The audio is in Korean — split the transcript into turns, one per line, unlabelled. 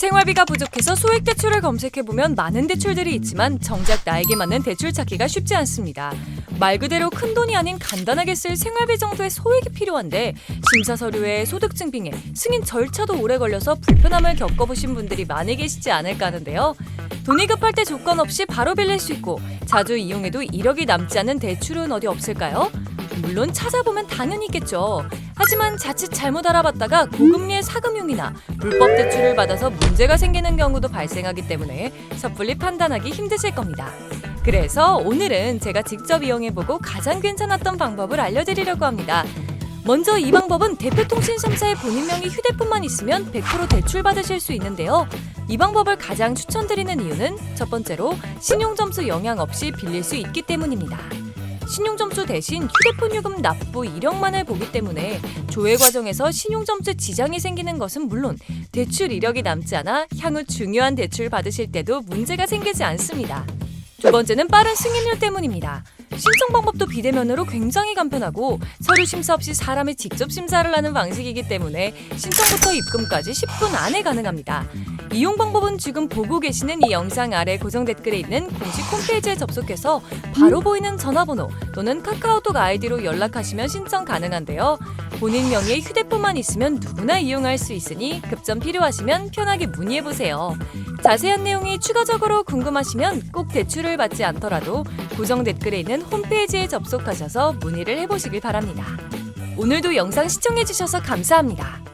생활비가 부족해서 소액 대출을 검색해보면 많은 대출들이 있지만 정작 나에게 맞는 대출 찾기가 쉽지 않습니다. 말 그대로 큰 돈이 아닌 간단하게 쓸 생활비 정도의 소액이 필요한데 심사 서류에 소득 증빙에 승인 절차도 오래 걸려서 불편함을 겪어보신 분들이 많이 계시지 않을까 하는데요. 돈이 급할 때 조건 없이 바로 빌릴 수 있고 자주 이용해도 이력이 남지 않은 대출은 어디 없을까요? 물론 찾아보면 당연히 있겠죠. 하지만 자칫 잘못 알아봤다가 고금리의 사금융이나 불법 대출을 받아서 문제가 생기는 경우도 발생하기 때문에 섣불리 판단하기 힘드실 겁니다. 그래서 오늘은 제가 직접 이용해보고 가장 괜찮았던 방법을 알려드리려고 합니다. 먼저 이 방법은 대표통신 3사의 본인 명의 휴대폰만 있으면 100% 대출 받으실 수 있는데요. 이 방법을 가장 추천드리는 이유는 첫 번째로 신용점수 영향 없이 빌릴 수 있기 때문입니다. 신용점수 대신 휴대폰 요금 납부 이력만을 보기 때문에 조회 과정에서 신용점수 지장이 생기는 것은 물론 대출 이력이 남지 않아 향후 중요한 대출 받으실 때도 문제가 생기지 않습니다. 두 번째는 빠른 승인율 때문입니다. 신청 방법도 비대면으로 굉장히 간편하고 서류 심사 없이 사람이 직접 심사를 하는 방식이기 때문에 신청부터 입금까지 10분 안에 가능합니다. 이용 방법은 지금 보고 계시는 이 영상 아래 고정 댓글에 있는 공식 홈페이지에 접속해서 바로 보이는 전화번호 또는 카카오톡 아이디로 연락하시면 신청 가능한데요. 본인 명의의 휴대폰만 있으면 누구나 이용할 수 있으니 급전 필요하시면 편하게 문의해 보세요. 자세한 내용이 추가적으로 궁금하시면 꼭 대출을 받지 않더라도 고정 댓글에 있는 홈페이지에 접속하셔서 문의를 해 보시길 바랍니다. 오늘도 영상 시청해 주셔서 감사합니다.